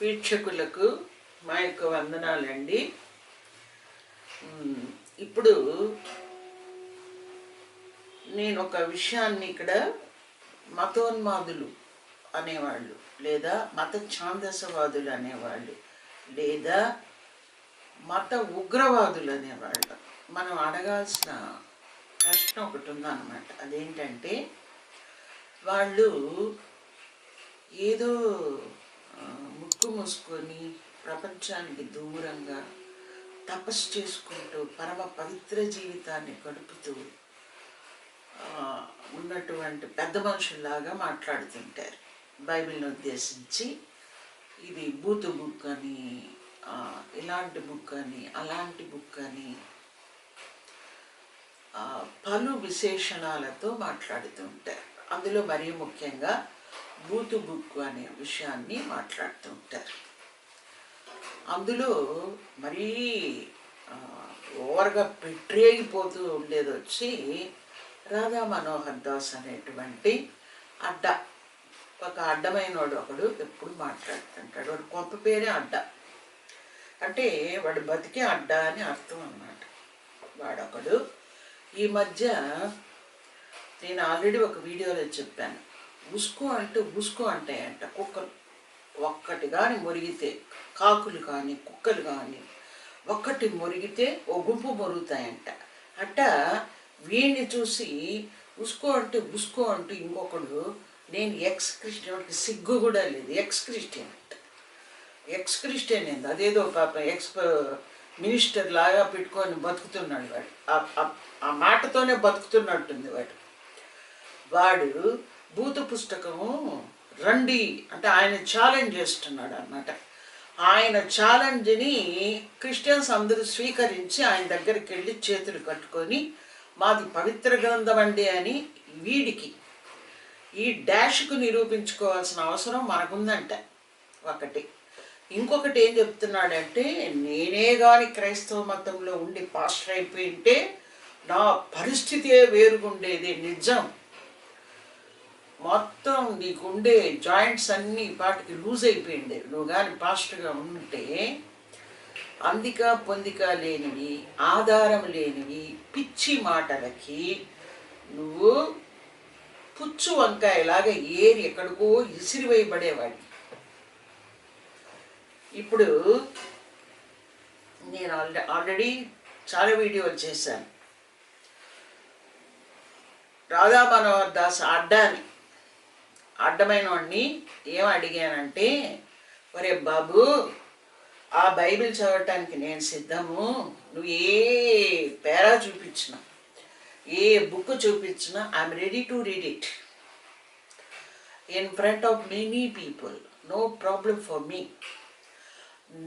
వీక్షకులకు మా యొక్క వందనాలండి. ఇప్పుడు నేను ఒక విషయాన్ని ఇక్కడ మతోన్మాదులు అనేవాళ్ళు లేదా మత ఛాందసవాదులు అనేవాళ్ళు లేదా మత ఉగ్రవాదులు అనేవాళ్ళు. మనం అడగాల్సిన ప్రశ్న ఒకటి ఉందన్నమాట. అదేంటంటే వాళ్ళు ఏదో ముక్కు మూసుకొని ప్రపంచానికి దూరంగా తపస్సు చేసుకుంటూ పరమ పవిత్ర జీవితాన్ని గడుపుతూ ఉన్నటువంటి పెద్ద మనుషుల్లాగా మాట్లాడుతుంటారు. బైబిల్ని ఉద్దేశించి ఇది బూతు బుక్ అని ఇలాంటి బుక్ అని అలాంటి బుక్ అని పలు విశేషణాలతో మాట్లాడుతూ ఉంటారు. అందులో మరీ ముఖ్యంగా బూతు బుక్ అనే విషయాన్ని మాట్లాడుతూ ఉంటారు. అందులో మరీ ఓవర్గా పెట్టరేగిపోతూ ఉండేది వచ్చి రాధా మనోహర్ దాస్ అనేటువంటి అడ్డ ఒక అడ్డమైనోడు ఒకడు ఎప్పుడు మాట్లాడుతుంటాడు. వాడు గొప్ప పేరే అడ్డ. అంటే వాడు బతికే అడ్డ అని అర్థం అన్నమాట. వాడొకడు. ఈ మధ్య నేను ఆల్రెడీ ఒక వీడియోలో చెప్పాను. ఉసుకో అంటే ఉసుకో అంటాయంట. కుక్కలు. ఒక్కటి కానీ మురిగితే కాకులు కానీ కుక్కలు కానీ ఒక్కటి మురిగితే ఓ గుంపు మురుగుతాయంట. అట్ట వీడిని చూసి ఉసుకో అంటే ఉసుకో అంటూ ఇంకొకడు నేను ఎక్స్ అంటే సిగ్గు కూడా లేదు. ఎక్స్ క్రిస్టియన్ అంట. ఎక్స్ క్రిస్టియన్ ఏంది? అదేదో పాప ఎక్స్ మినిస్టర్ లాగా పెట్టుకొని బతుకుతున్నాడు వాడు. ఆ మాటతోనే బతుకుతున్నట్టుంది వాడు. వాడు భూత పుస్తకము రండి అంటే ఆయన ఛాలెంజ్ చేస్తున్నాడు అన్నమాట. ఆయన ఛాలెంజ్ని క్రిస్టియన్స్ అందరూ స్వీకరించి ఆయన దగ్గరికి వెళ్ళి చేతులు కట్టుకొని మాది పవిత్ర గ్రంథం అండి అని వీడికి ఈ డాష్కు నిరూపించుకోవాల్సిన అవసరం మనకుందంట. ఒకటి. ఇంకొకటి ఏం చెప్తున్నాడంటే నేనే కానీ క్రైస్తవ మతంలో ఉండి పాస్టర్ అయిపోయింటే నా పరిస్థితే వేరుగుండేది. నిజం. మొత్తం నీకుండే జాయింట్స్ అన్నీ పాటికి లూజ్ అయిపోయింది నువ్వు కానీ పాస్టర్గా ఉంటే అందిక పొందిక లేనివి ఆధారం లేనివి పిచ్చి మాటలకి నువ్వు పుచ్చు వంకాయలాగా ఏరి ఎక్కడికో ఇసిరివేయబడేవాడి ఇప్పుడు నేను ఆల్రెడీ ఆల్రెడీ చాలా వీడియోలు చేశాను. రాధా మనోహర్ దాస్ అడ్డాని అడ్డమైన వాడిని ఏం అడిగానంటే ఒరే బాబు ఆ బైబిల్ చదవటానికి నేను సిద్ధము. నువ్వు ఏ పేరా చూపించిన ఏ బుక్ చూపించినా I'm ready to read it. In front of many people no problem for me.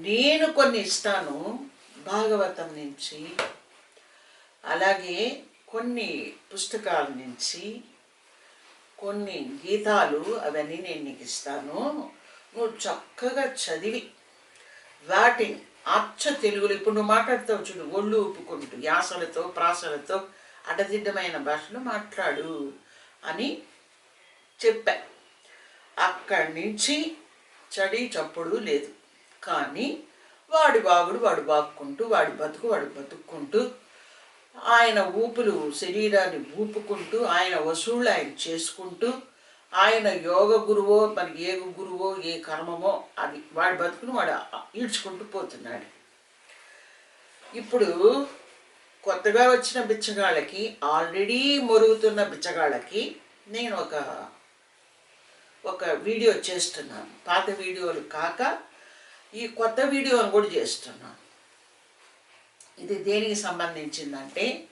నేను కొన్ని ఇస్తాను భాగవతం నుంచి అలాగే కొన్ని పుస్తకాల నుంచి కొన్ని గీతాలు అవన్నీ నేను నీకు ఇస్తాను. నువ్వు చక్కగా చదివి. వాటిని అచ్చ తెలుగులో ఇప్పుడు నువ్వు మాట్లాడుతావు చూడు ఒళ్ళు ఊపుకుంటూ యాసలతో ప్రాసలతో అడ్డదిడ్డమైన భాషలో మాట్లాడు అని చెప్పా. అక్కడి నుంచి చడి చప్పుడు లేదు. కానీ వాడి బాగుడు వాడు బాక్కుంటూ వాడి బతుకు వాడు బతుక్కుంటూ ఆయన ఊపులు శరీరాన్ని ఊపుకుంటూ ఆయన వసూళ్ళు ఆయన చేసుకుంటూ ఆయన యోగ గురువో మనకి ఏ గురువో ఏ కర్మమో అది వాడి బతుకును వాడు ఈడ్చుకుంటూ పోతున్నాడు. ఇప్పుడు కొత్తగా వచ్చిన బిచ్చగాళ్ళకి ఆల్రెడీ మొరుగుతున్న బిచ్చగాళ్ళకి నేను ఒక ఒక వీడియో చేస్తున్నాను. పాత వీడియోలు కాక ఈ కొత్త వీడియోని కూడా చేస్తున్నాను. ఇది దేనికి సంబంధించిందంటే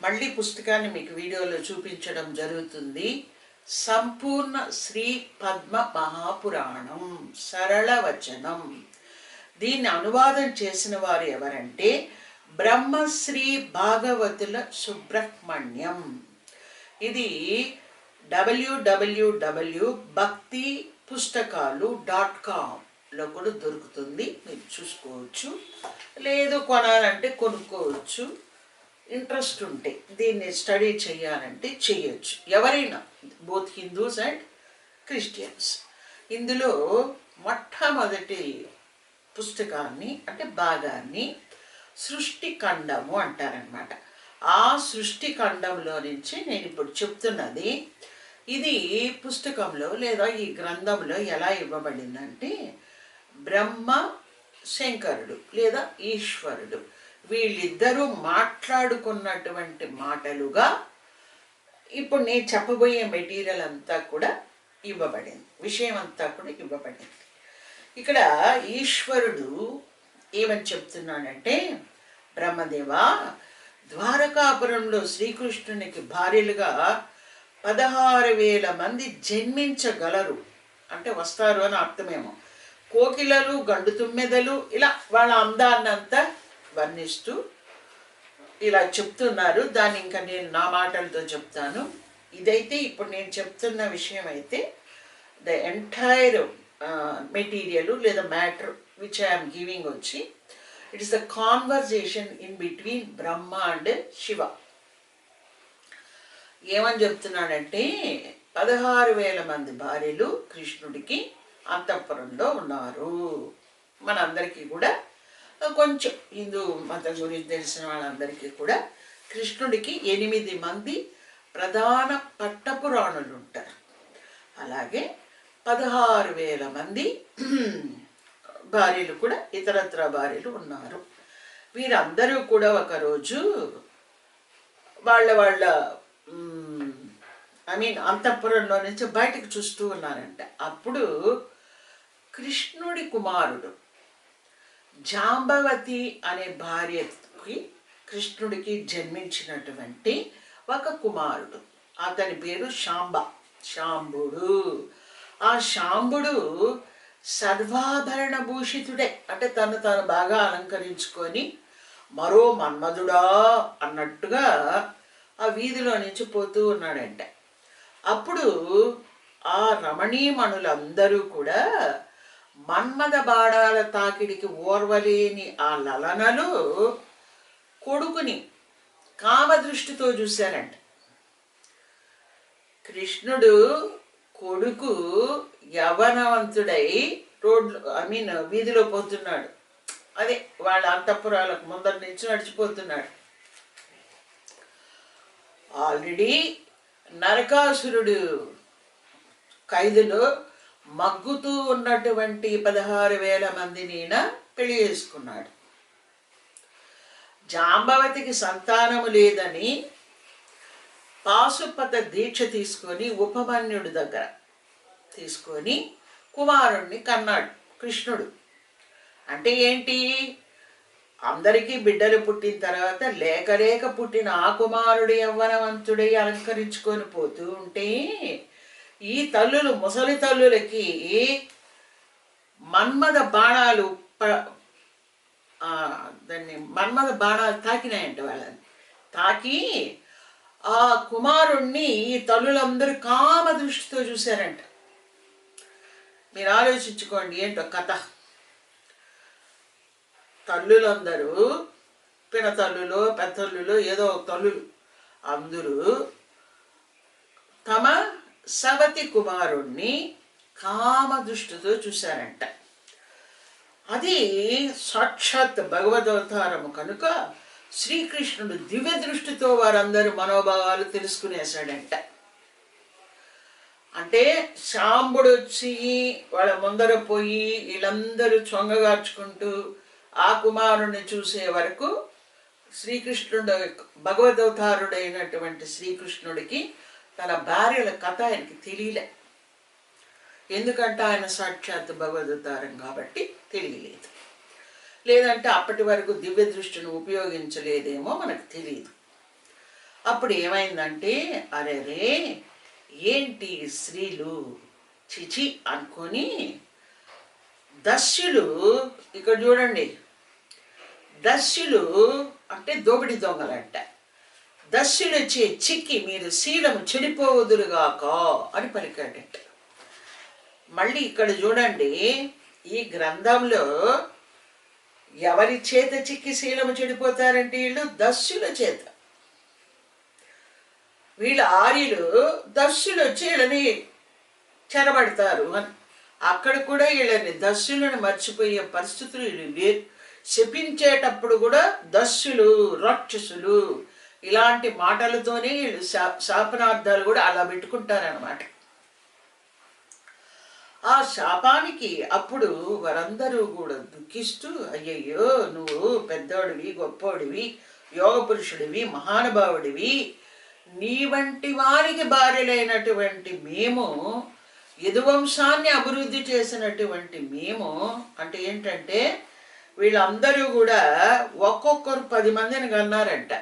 మళ్ళీ పుస్తకాన్ని మీకు వీడియోలో చూపించడం జరుగుతుంది. సంపూర్ణ శ్రీ పద్మ మహాపురాణం సరళ వచనం. దీన్ని అనువాదం చేసిన వారు ఎవరంటే బ్రహ్మశ్రీ భాగవతుల సుబ్రహ్మణ్యం. ఇది డబ్ల్యూడబ్ల్యూడబ్ల్యూ భక్తి పుస్తకాలు డాట్ కామ్. లో కూడా దొరుకుతుంది. మీరు చూసుకోవచ్చు. లేదు కొనాలంటే కొనుక్కోవచ్చు. ఇంట్రెస్ట్ ఉంటే దీన్ని స్టడీ చేయాలంటే చేయొచ్చు. ఎవరైనా బోత్ హిందూస్ అండ్ క్రిస్టియన్స్. ఇందులో మొట్టమొదటి పుస్తకాన్ని అంటే భాగాన్ని సృష్టి ఖండము అంటారనమాట ఆ సృష్టి ఖండంలో నుంచి నేను ఇప్పుడు చెప్తున్నది ఇది పుస్తకంలో లేదా ఈ గ్రంథంలో ఎలా ఇవ్వబడిందంటే బ్రహ్మ శంకరుడు లేదా ఈశ్వరుడు. వీళ్ళిద్దరూ మాట్లాడుకున్నటువంటి మాటలుగా ఇప్పుడు నేను చెప్పబోయే మెటీరియల్ అంతా కూడా ఇవ్వబడింది. విషయం అంతా కూడా ఇవ్వబడింది. ఇక్కడ ఈశ్వరుడు ఏమని చెప్తున్నాడంటే బ్రహ్మదేవ ద్వారకాపురంలో శ్రీకృష్ణునికి భార్యలుగా పదహారు వేల మంది జన్మించగలరు. అంటే వస్తారు అని అర్థమేమో. కోకిలలు గండు తుమ్మెదలు ఇలా వాళ్ళ అందాన్నంతా వర్ణిస్తూ ఇలా చెప్తున్నారు. దాన్ని ఇంకా నేను నా మాటలతో చెప్తాను. ఇదైతే ఇప్పుడు నేను చెప్తున్న విషయం అయితే ద ఎంటైర్ మెటీరియల్ లేదా మ్యాటర్ విచ్ ఐఎమ్ గివింగ్ వచ్చి it is the conversation in between Brahma and Shiva ఏమని చెప్తున్నాడంటే పదహారు వేల మంది భార్యలు కృష్ణుడికి అంతఃపురంలో ఉన్నారు. మనందరికీ కూడా కొంచెం హిందూ మతం గురించి తెలిసిన వాళ్ళందరికీ కూడా కృష్ణుడికి ఎనిమిది మంది ప్రధాన పట్టపురాణులు ఉంటారు అలాగే పదహారు వేల మంది భార్యలు కూడా ఇతరత్ర భార్యలు ఉన్నారు. వీరందరూ కూడా ఒకరోజు వాళ్ళ వాళ్ళ ఐ మీన్ అంతఃపురంలో నుంచి బయటకు చూస్తూ ఉన్నారంట. అప్పుడు కృష్ణుడి కుమారుడు. జాంబవతి అనే భార్యకి కృష్ణుడికి జన్మించినటువంటి ఒక కుమారుడు. అతని పేరు శాంబ శాంబుడు. ఆ శాంబుడు సర్వాభరణ భూషితుడే అంటే తను తాను బాగా అలంకరించుకొని మరో మన్మధుడా అన్నట్టుగా ఆ వీధిలో నుంచి పోతూ ఉన్నాడంట. అప్పుడు ఆ రమణీమణులందరూ కూడా మన్మద బాణాల తాకిడికి ఓర్వలేని ఆ లలనలు కొడుకుని కామదృష్టితో చూశారంట. కృష్ణుడు కొడుకు యవనవంతుడై రోడ్లు ఐ మీన్ వీధిలో పోతున్నాడు. అదే వాళ్ళ అంతఃపురాలకు ముందర నుంచి నడిచిపోతున్నాడు. ఆల్రెడీ నరకాసురుడు ఖైదులో మగ్గుతూ ఉన్నటువంటి పదహారు వేల మందిని ఈయన పెళ్ళి చేసుకున్నాడు. జాంబవతికి సంతానము లేదని పాశుపత దీక్ష తీసుకొని ఉపమన్యుడి దగ్గర తీసుకొని కుమారుణ్ణి కన్నాడు కృష్ణుడు. అంటే ఏంటి? అందరికీ బిడ్డలు పుట్టిన తర్వాత లేక లేక పుట్టిన ఆ కుమారుడు యవ్వనవంతుడై అలంకరించుకొని పోతూ ఉంటే ఈ తల్లులు ముసలి తల్లులకి మన్మద బాణాలు దాన్ని మన్మద బాణాలు తాకినాయంట వాళ్ళని. తాకి ఆ కుమారుణ్ణి ఈ తల్లులందరూ కామ దృష్టితో చూశారంట. మీరు ఆలోచించుకోండి ఏంటో కథ. తల్లులందరూ పినతల్లులో పెద్దల్లులో ఏదో ఒక తల్లులు అందరూ తమ సవతి కుమారుణ్ణి కామ దృష్టితో చూశారంట. అది సాక్షాత్ భగవదవతారము కనుక శ్రీకృష్ణుడు దివ్య దృష్టితో వారందరి మనోభావాలు తెలుసుకునేశాడంట. అంటే శాంబుడు వచ్చి వాళ్ళ ముందర పోయి వీళ్ళందరూ చొంగగార్చుకుంటూ ఆ కుమారుణ్ణి చూసే వరకు శ్రీకృష్ణుడు భగవదవతారుడైనటువంటి శ్రీకృష్ణుడికి తన భార్యల కథ ఆయనకి తెలియలే. ఎందుకంటే ఆయన సాక్షాత్ భగవదవతారం కాబట్టి తెలియలేదు. లేదంటే అప్పటి వరకు దివ్య దృష్టిని ఉపయోగించలేదేమో మనకు తెలియదు. అప్పుడు ఏమైందంటే అరే రే ఏంటి స్త్రీలు? చిచి అనుకొని దస్యులు ఇక్కడ చూడండి దస్యులు అంటే దోపిడి దొంగలంట. దస్యులు వచ్చే చిక్కి మీరు శీలము చెడిపోవదురుగాక అని పలికాడట. మళ్ళీ ఇక్కడ చూడండి ఈ గ్రంథంలో ఎవరి చేత చిక్కి శీలము చెడిపోతారంటే వీళ్ళు దస్యుల చేత. వీళ్ళ ఆర్యులు దస్యులు వచ్చి వీళ్ళని చెరబడతారు అని. అక్కడ కూడా వీళ్ళని దస్యులను మర్చిపోయే పరిస్థితులు వీళ్ళు శపించేటప్పుడు కూడా దస్యులు రాక్షసులు ఇలాంటి మాటలతోనే వీళ్ళు శా శాపనార్థాలు కూడా అలా పెట్టుకుంటారనమాట ఆ శాపానికి అప్పుడు వారందరూ కూడా దుఃఖిస్తూ అయ్యయ్యో నువ్వు పెద్దోడివి గొప్పోడివి యోగ పురుషుడివి మహానుభావుడివి నీ వంటి వారికి భార్యలైనటువంటి మేము యదువంశాన్ని అభివృద్ధి చేసినటువంటి మేము అంటే ఏంటంటే వీళ్ళందరూ కూడా ఒక్కొక్కరు పది మందిని కన్నారంట.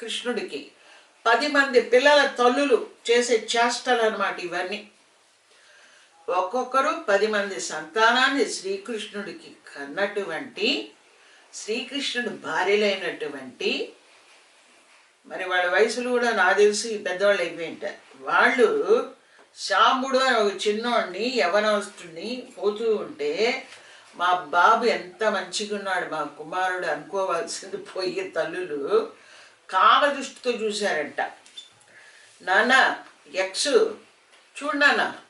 కృష్ణుడికి. పది మంది పిల్లల తల్లులు చేసే చేష్టలు అనమాట ఇవన్నీ. ఒక్కొక్కరు పది మంది సంతానాన్ని శ్రీకృష్ణుడికి కన్నటువంటి శ్రీకృష్ణుడు భార్యలైనటువంటి. మరి వాళ్ళ వయసులు కూడా నా తెలిసి పెద్దవాళ్ళు అయిపోయింటారు వాళ్ళు శాంబుడు అని ఒక చిన్నోడిని యవనవస్తుడిని పోతూ ఉంటే మా బాబు ఎంత మంచిగా ఉన్నాడు మా కుమారుడు అనుకోవాల్సింది పోయే తల్లులు. కామ దృష్టితో చూశారంట. నాన్న ఎక్స్ చూడు నాన్న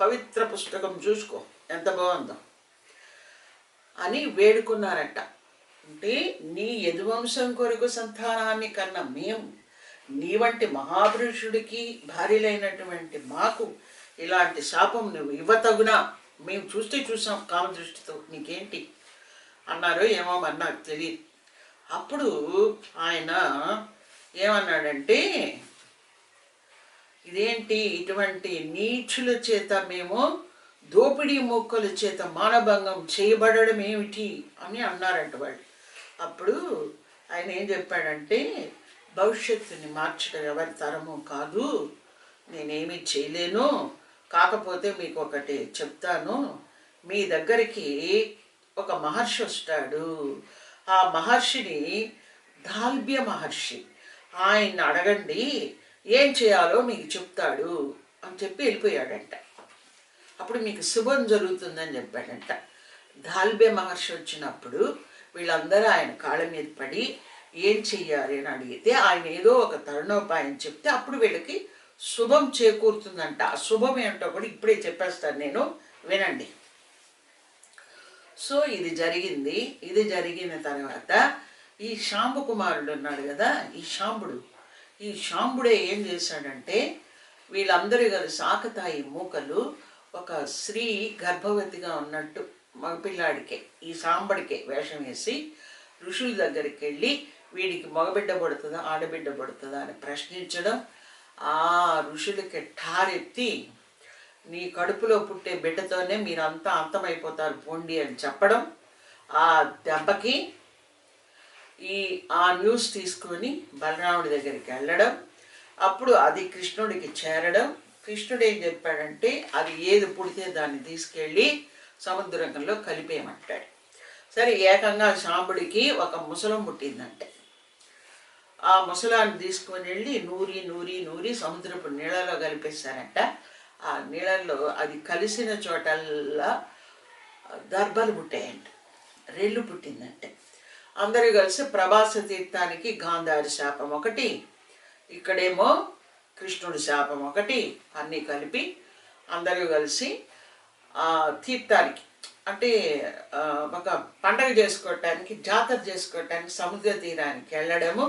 పవిత్ర పుస్తకం చూసుకో ఎంత బాగుందో. అని వేడుకున్నారంట. అంటే నీ యదువంశం కొరకు సంతానాన్ని కన్నా మేము నీ వంటి మహాపురుషుడికి భార్యలైనటువంటి మాకు ఇలాంటి శాపం నువ్వు ఇవ్వతగునా? మేము చూస్తే చూసాం కామదృష్టితో నీకేంటి? అన్నారో ఏమో మరి నాకు తెలియదు అప్పుడు ఆయన ఏమన్నాడంటే ఇదేంటి? ఇటువంటి నీచుల చేత మేము దోపిడీ మొక్కల చేత మానభంగం చేయబడడం ఏమిటి? అని అన్నారంట వాళ్ళు. అప్పుడు ఆయన ఏం చెప్పాడంటే భవిష్యత్తుని మార్చడం ఎవరి తరము కాదు. నేనేమీ చేయలేను. కాకపోతే మీకు ఒకటి చెప్తాను. మీ దగ్గరికి ఒక మహర్షి వస్తాడు. ఆ మహర్షిని దాల్భ్య మహర్షి. ఆయన్ని అడగండి ఏం చేయాలో మీకు చెప్తాడు అని చెప్పి వెళ్ళిపోయాడంట. అప్పుడు మీకు శుభం జరుగుతుందని చెప్పాడంట. దాల్బే మహర్షి వచ్చినప్పుడు వీళ్ళందరూ ఆయన కాళ్ళ మీద పడి ఏం చెయ్యాలి? అని అడిగితే ఆయన ఏదో ఒక తరుణోపాయం చెప్తే అప్పుడు వీళ్ళకి శుభం చేకూరుతుందంట. ఆ శుభం ఏంటో కూడా ఇప్పుడే చెప్పేస్తాను నేను. వినండి. సో ఇది జరిగింది. ఇది జరిగిన తర్వాత ఈ శాంబు కుమారుడు ఉన్నాడు కదా ఈ శాంబుడు ఈ శాంబుడే ఏం చేశాడంటే వీళ్ళందరూ కదా సాకతాయి మూకలు ఒక స్త్రీ గర్భవతిగా ఉన్నట్టు మగపిల్లాడికే ఈ సాంబడికే వేషం వేసి ఋషుల దగ్గరికి వెళ్ళి వీడికి మగబిడ్డ పడుతుందా ఆడబిడ్డ పడుతుందా అని ప్రశ్నించడం. ఆ ఋషులకి ఠారెత్తి నీ కడుపులో పుట్టే బిడ్డతోనే మీరంతా అంతమైపోతారు పోండి అని చెప్పడం ఆ దెబ్బకి ఈ ఆ న్యూస్ తీసుకొని బలరాముడి దగ్గరికి వెళ్ళడం అప్పుడు అది కృష్ణుడికి చేరడం. కృష్ణుడు ఏం చెప్పాడంటే అది ఏది పుడితే దాన్ని తీసుకెళ్ళి సముద్రంలో కలిపేయమంటాడు. సరే ఏకంగా సాంబుడికి ఒక ముసలం పుట్టిందంటే. ఆ ముసలాన్ని తీసుకొని వెళ్ళి నూరి నూరి నూరి సముద్రపు నీళ్ళలో కలిపేశారంట. ఆ నీళ్ళల్లో అది కలిసిన చోటల్లా దర్భలు పుట్టాయంట. రెల్లు పుట్టిందంటే. అందరూ కలిసి ప్రభాస తీర్థానికి గాంధారి శాపం ఒకటి ఇక్కడేమో కృష్ణుడి శాపం ఒకటి అన్నీ కలిపి అందరూ కలిసి ఆ తీర్థానికి అంటే ఒక పండగ చేసుకోవటానికి జాతర చేసుకోవటానికి సముద్ర తీరానికి వెళ్ళడము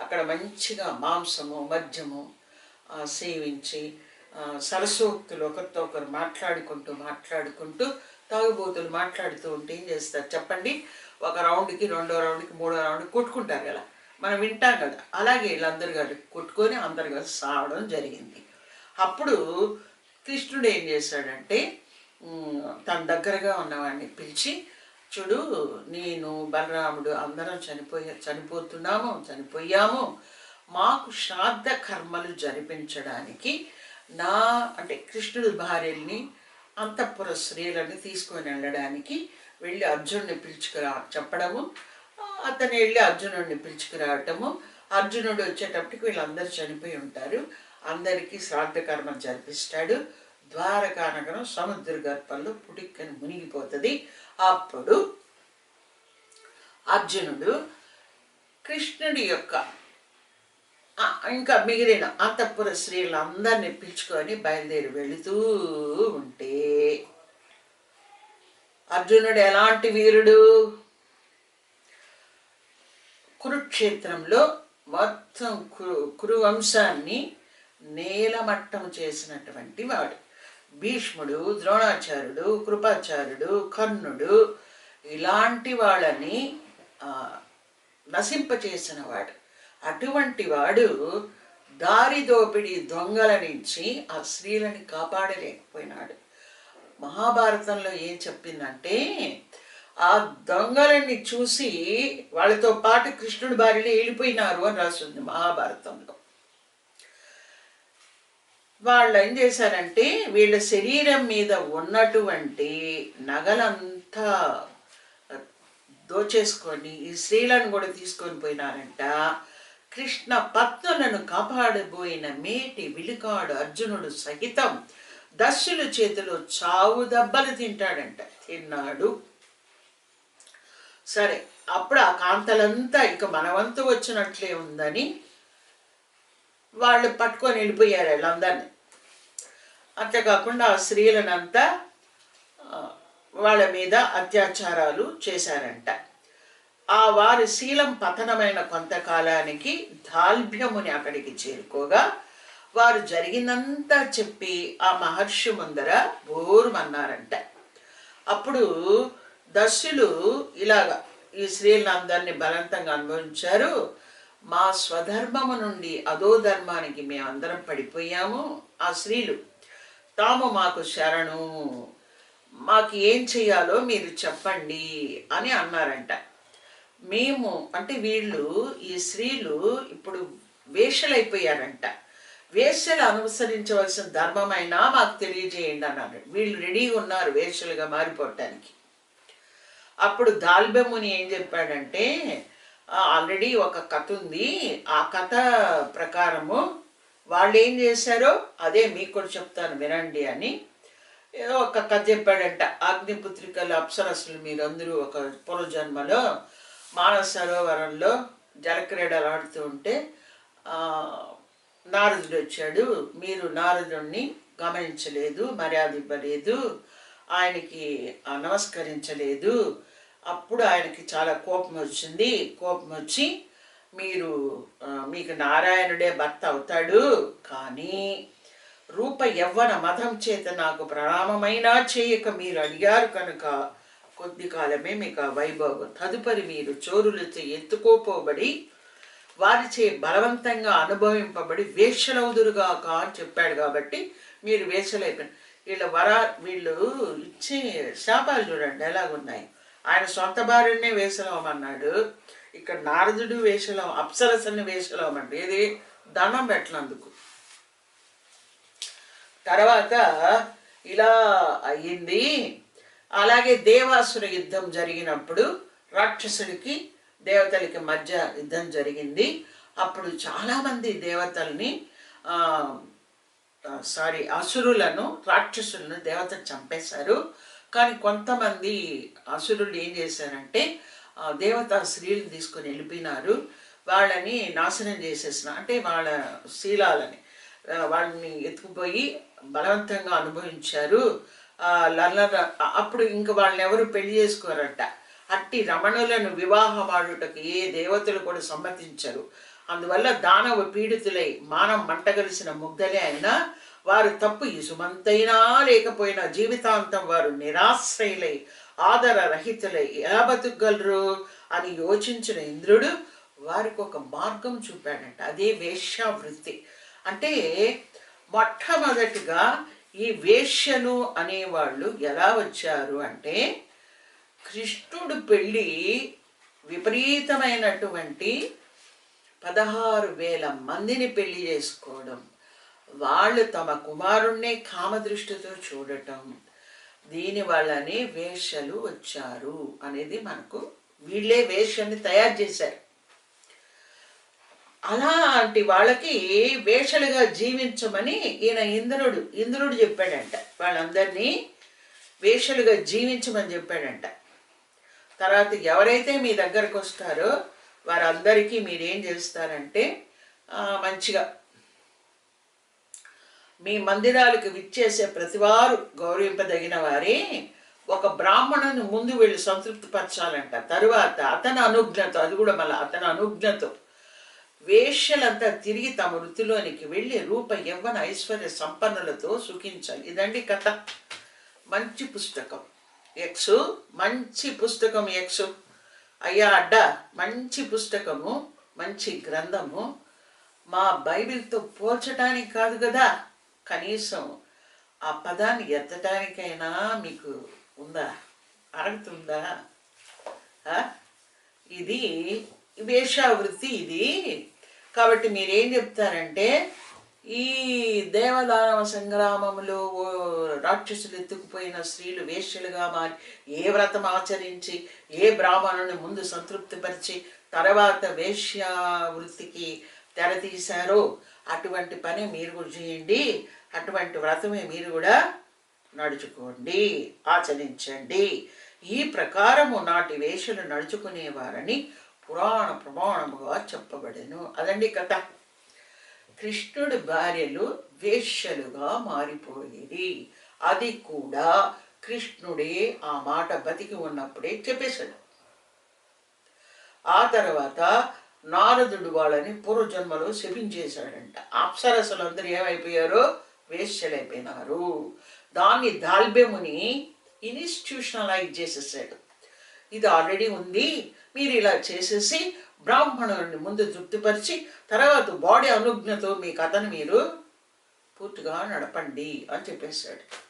అక్కడ మంచిగా మాంసము మద్యము సేవించి సరస్వక్తులు సరసోక్తులు ఒకరితో ఒకరు మాట్లాడుకుంటూ మాట్లాడుకుంటూ తాగుబోతులు మాట్లాడుతూ ఉంటే ఏం చేస్తారు చెప్పండి? ఒక రౌండ్కి రెండో రౌండ్కి మూడో రౌండ్కి కొట్టుకుంటారు కదా. మనం వింటాం కదా. అలాగే వీళ్ళందరూ కలిసి కొట్టుకొని అందరు కలిసి సావడం జరిగింది. అప్పుడు కృష్ణుడు ఏం చేశాడంటే తన దగ్గరగా ఉన్నవాడిని పిలిచి చూడు నేను బలరాముడు అందరం చనిపోయా చనిపోతున్నాము చనిపోయాము. మాకు శ్రాద్ధ కర్మలు జరిపించడానికి నా అంటే కృష్ణుడి భార్యల్ని అంతఃపుర స్త్రీలని తీసుకొని వెళ్ళడానికి వెళ్ళి అర్జునుడిని పిలుచుకురా చెప్పడము. అతను వెళ్ళి అర్జునుడిని పిలుచుకురావటము. అర్జునుడు వచ్చేటప్పటికి వీళ్ళందరూ చనిపోయి ఉంటారు. అందరికీ శ్రాద్ధ కర్మ జరిపిస్తాడు. ద్వారకానగరం సముద్ర గర్భంలో పుటిక్కని మునిగిపోతుంది. అప్పుడు అర్జునుడు కృష్ణుడి యొక్క ఇంకా మిగిలిన అంతఃపుర స్త్రీలందరినీ పిలుచుకొని బయలుదేరి వెళుతూ ఉంటే అర్జునుడు ఎలాంటి వీరుడు? కురుక్షేత్రంలో మొత్తం కురు కురువంశాన్ని నేలమట్టం చేసినటువంటి వాడు. భీష్ముడు ద్రోణాచార్యుడు కృపాచార్యుడు కర్ణుడు ఇలాంటి వాళ్ళని నశింపచేసిన వాడు. అటువంటి వాడు దారి దోపిడీ దొంగల నుంచి ఆ స్త్రీలని కాపాడలేకపోయినాడు. మహాభారతంలో ఏం చెప్పిందంటే ఆ దొంగలని చూసి వాళ్ళతో పాటు కృష్ణుడి భార్యలు వెళ్ళిపోయినారు అని రాస్తుంది మహాభారతంలో. వాళ్ళు ఏం చేశారంటే వీళ్ళ శరీరం మీద ఉన్నటువంటి నగలంతా దోచేసుకొని ఈ స్త్రీలను కూడా తీసుకొని పోయినారంట. కృష్ణ పత్నులను కాపాడబోయిన మేటి విలుకాడు అర్జునుడు సహితం దస్యుల చేతిలో చావు దెబ్బలు తింటాడంట. తిన్నాడు సరే అప్పుడు ఆ కాంతలంతా ఇక మన వంతు వచ్చినట్లే ఉందని వాళ్ళు పట్టుకొని వెళ్ళిపోయారు వీళ్ళందరినీ. అంతేకాకుండా ఆ స్త్రీలనంతా వాళ్ళ మీద అత్యాచారాలు చేశారంట. ఆ వారి శీలం పతనమైన కొంతకాలానికి దాల్భ్యముని అక్కడికి చేరుకోగా వారు జరిగిందంతా చెప్పి ఆ మహర్షి ముందర బోరుమన్నారంట. అప్పుడు దశులు ఇలాగా ఈ స్త్రీలందరినీ బలవంతంగా అనుభవించారు. మా స్వధర్మము నుండి అదో ధర్మానికి మేమందరం పడిపోయాము. ఆ స్త్రీలు తాము మాకు శరణు మాకు ఏం చేయాలో మీరు చెప్పండి అని అన్నారంట. మేము అంటే వీళ్ళు ఈ స్త్రీలు ఇప్పుడు వేషలైపోయారంట. వేషలు అనుసరించవలసిన ధర్మమైనా మాకు తెలియజేయండి అన్నాడు వీళ్ళు రెడీగా ఉన్నారు వేషలుగా మారిపోవటానికి. అప్పుడు దాల్బెముని ఏం చెప్పాడంటే ఆల్రెడీ ఒక కథ ఉంది. ఆ కథ ప్రకారము వాళ్ళు ఏం చేశారో అదే మీకు కూడా చెప్తాను వినండి అని ఏదో ఒక కథ చెప్పాడంట. అగ్నిపుత్రికలు అప్సరస్సులు మీరందరూ ఒక పూర్వజన్మలో మానస సరోవరంలో జలక్రీడలు ఆడుతూ ఉంటే నారదుడు వచ్చాడు. మీరు నారదుడిని గమనించలేదు మర్యాద ఇవ్వలేదు ఆయనకి నమస్కరించలేదు. అప్పుడు ఆయనకి చాలా కోపం వచ్చింది. కోపం వచ్చి మీరు మీకు నారాయణుడే భర్త అవుతాడు. కానీ రూప యవ్వన మతం చేత నాకు ప్రణామమైనా చేయక మీరు అడిగారు కనుక కొద్ది కాలమే మీకు ఆ వైభవం. తదుపరి మీరు చోరులచే ఎత్తుకోపోబడి వారిచే బలవంతంగా అనుభవింపబడి వేషలవుదురుగాక అని చెప్పాడు కాబట్టి మీరు వేషలైపోయిన వీళ్ళ వరా వీళ్ళు ఇచ్చే శాపాలు చూడండి ఎలాగున్నాయి. ఆయన సొంత భార్యనే వేషలవమన్నాడు. ఇక్కడ నారదుడు వేషలం అప్సరసని వేషలవమండి. ఏది? దండం పెట్టినందుకు. తర్వాత ఇలా అయ్యింది. అలాగే దేవాసుర యుద్ధం జరిగినప్పుడు రాక్షసుడికి దేవతలకి మధ్య యుద్ధం జరిగింది. అప్పుడు చాలామంది దేవతల్ని సారీ అసురులను రాక్షసులను దేవతలు చంపేశారు. కానీ కొంతమంది అసురులు ఏం చేశారంటే ఆ, స్త్రీలు తీసుకొని వెళ్ళిపోయినారు. వాళ్ళని నాశనం చేసేసిన అంటే వాళ్ళ శీలాలని వాళ్ళని ఎత్తుకుపోయి బలవంతంగా అనుభవించారు. ఆ, అప్పుడు ఇంక వాళ్ళని ఎవరు పెళ్ళి చేసుకోరట. అట్టి రమణులను వివాహమాడుటకు ఏ దేవతలు కూడా సమ్మతించరు. అందువల్ల దానవ పీడితులై మానం మంటగలిసిన ముగ్ధలే అయినా వారు తప్పు ఇసుమంతైనా లేకపోయినా జీవితాంతం వారు నిరాశ్రయులై ఆదర రహితులై ఎలా బతుకగలరు అని యోచించిన ఇంద్రుడు వారికి ఒక మార్గం చూపాడంట. అదే వేశ్యావృత్తి. అంటే మొట్టమొదటిగా ఈ వేశ్యలు అనేవాళ్ళు ఎలా వచ్చారు అంటే కృష్ణుడు పెళ్ళి విపరీతమైనటువంటి పదహారు వేల మందిని పెళ్ళి చేసుకోవడం వాళ్ళు తమ కుమారుణ్ణే కామదృష్టితో చూడటం దీని వల్లనే వేషలు వచ్చారు అనేది మనకు వీళ్ళే వేషని తయారు చేశారు. అలాంటి వాళ్ళకి వేషలుగా జీవించమని ఈయన ఇంద్రుడు ఇంద్రుడు చెప్పాడంట. వాళ్ళందరినీ వేషలుగా జీవించమని చెప్పాడంట. తర్వాత ఎవరైతే మీ దగ్గరకు వస్తారో వారందరికీ మీరేం చేస్తారంటే మంచిగా మీ మందిరాలకు విచ్చేసే ప్రతివారు గౌరవింపదగిన వారి ఒక బ్రాహ్మణుని ముందు వీళ్ళు సంతృప్తిపరచాలంట. తరువాత అతని అనుజ్ఞతో అది కూడా మళ్ళీ అతని అనుజ్ఞతో వేష్యలంతా తిరిగి తమ వృత్తిలోనికి వెళ్ళి రూప యవ్వన ఐశ్వర్య సంపన్నులతో సుఖించాలి. ఇదండి కథ. మంచి పుస్తకం. ఎక్స్ మంచి పుస్తకం ఎక్స్ అయ్యా అడ్డ మంచి పుస్తకము మంచి గ్రంథము. మా బైబిల్తో పోల్చడానికి కాదు కదా. కనీసం ఆ పదాన్ని ఎత్తడానికైనా మీకు ఉందా? అర్హత ఉందా ఇది వేషావృత్తి ఇది కాబట్టి మీరేం చెప్తారంటే ఈ దేవదానవ సంగ్రామంలో రాక్షసులు ఎత్తుకుపోయిన స్త్రీలు వేష్యలుగా మారి ఏ వ్రతం ఆచరించి ఏ బ్రాహ్మణుని ముందు సంతృప్తిపరిచి తర్వాత వేష్య వృత్తికి తెరతీశారో అటువంటి పని మీరు కూడా చేయండి. అటువంటి వ్రతమే మీరు కూడా నడుచుకోండి ఆచరించండి. ఈ ప్రకారము నాటి వేషలు నడుచుకునేవారని పురాణ ప్రమాణముగా చెప్పబడెను. అదండి కథ. కృష్ణుడి భార్యలు వేష్యలుగా మారిపోయేది. అది కూడా కృష్ణుడే ఆ మాట బతికి ఉన్నప్పుడే చెప్పేశాడు. ఆ తర్వాత నారదుడు వాళ్ళని పూర్వజన్మలో శపించేశాడంట. అప్సరసలందరూ ఏమైపోయారో? వేశ్యలైపోయినారు. దాన్ని దాల్బెముని ఇన్స్టిట్యూషనలైజ్ చేసేసాడు. ఇది ఆల్రెడీ ఉంది. మీరు ఇలా చేసేసి బ్రాహ్మణుడిని ముందు తృప్తిపరిచి తర్వాత బాడీ అనుజ్ఞతో మీ కథను మీరు పూర్తిగా నడపండి అని చెప్పేశాడు.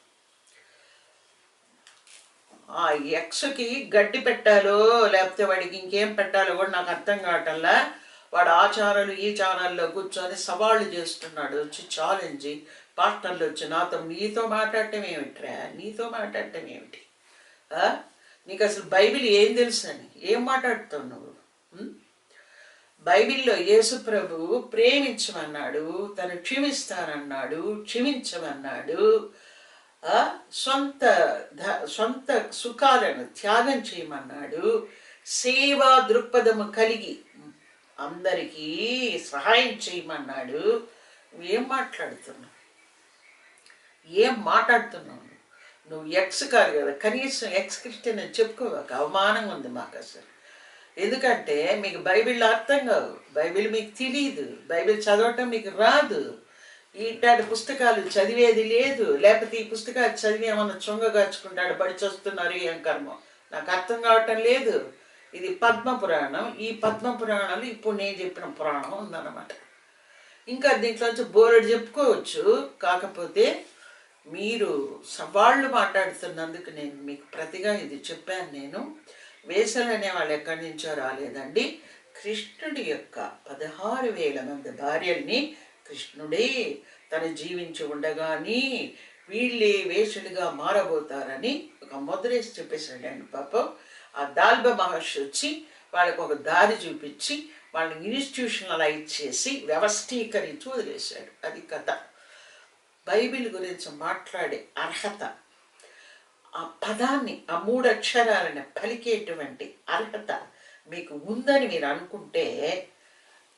ఆ ఎక్స్కి గడ్డి పెట్టాలో లేకపోతే వాడికి ఇంకేం పెట్టాలో కూడా నాకు అర్థం కావటంలా వాడు ఆ ఈ ఛానల్లో కూర్చొని సవాళ్ళు చేస్తున్నాడు. వచ్చి ఛాలెంజ్ పాస్టర్లు వచ్చి నాతో నీతో మాట్లాడటం ఏమిట్రా? నీతో మాట్లాడటం ఏమిటి? నీకు అసలు బైబిల్ ఏం తెలుసు అని ఏం మాట్లాడుతావు నువ్వు? బైబిల్లో యేసు ప్రభు ప్రేమించమన్నాడు తను క్షమిస్తానన్నాడు క్షమించమన్నాడు సొంత సొంత సుఖాలను త్యాగం చేయమన్నాడు సేవా దృక్పథము కలిగి అందరికీ సహాయం చేయమన్నాడు. ఏం మాట్లాడుతున్నావు? ఏం మాట్లాడుతున్నావు? నువ్వు? ఎక్స్ కాదు కదా కనీసం ఎక్స్ క్రిస్టియన్ అని చెప్పుకోవాక అవమానంగా ఉంది మాకు అసలు. ఎందుకంటే మీకు బైబిల్ అర్థం కావు బైబిల్ మీకు తెలియదు బైబిల్ చదవటం మీకు రాదు. ఇట్లాంటి పుస్తకాలు చదివేది లేదు. లేకపోతే ఈ పుస్తకాలు చదివి ఏమన్నా చొంగ గాచుకుంటాడు ఏం కర్మ? నాకు అర్థం కావటం లేదు. ఇది పద్మ పురాణం. ఈ పద్మ పురాణాలు ఇప్పుడు నేను చెప్పిన పురాణం ఉందన్నమాట. ఇంకా దీంట్లోంచి బోరెడు చెప్పుకోవచ్చు. కాకపోతే మీరు సవాళ్ళు మాట్లాడుతున్నందుకు నేను మీకు ప్రతిగా ఇది చెప్పాను నేను. వేసలు అనే వాళ్ళు ఎక్కడి నుంచో రాలేదండి. కృష్ణుడి యొక్క పదహారు వేల మంది భార్యల్ని కృష్ణుడే తను జీవించి ఉండగాని వీళ్ళే వేషలుగా మారబోతారని ఒక ముద్రేసి చెప్పేశాడండి పాపం. ఆ దాల్బ మహర్షి వచ్చి వాళ్ళకు ఒక దారి చూపించి వాళ్ళని ఇన్స్టిట్యూషనలైజ్ చేసి వ్యవస్థీకరించి వదిలేశాడు. అది కథ. బైబిల్ గురించి మాట్లాడే అర్హత ఆ పదాన్ని ఆ మూడు అక్షరాలను పలికేటువంటి అర్హత మీకు ఉందని మీరు అనుకుంటే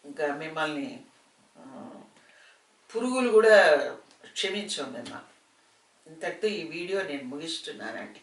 ఇంకా మిమ్మల్ని పురుగులు కూడా క్షమించాం మిమ్మల్ని ఇంతటితో ఈ వీడియో నేను ముగిస్తున్నానండి.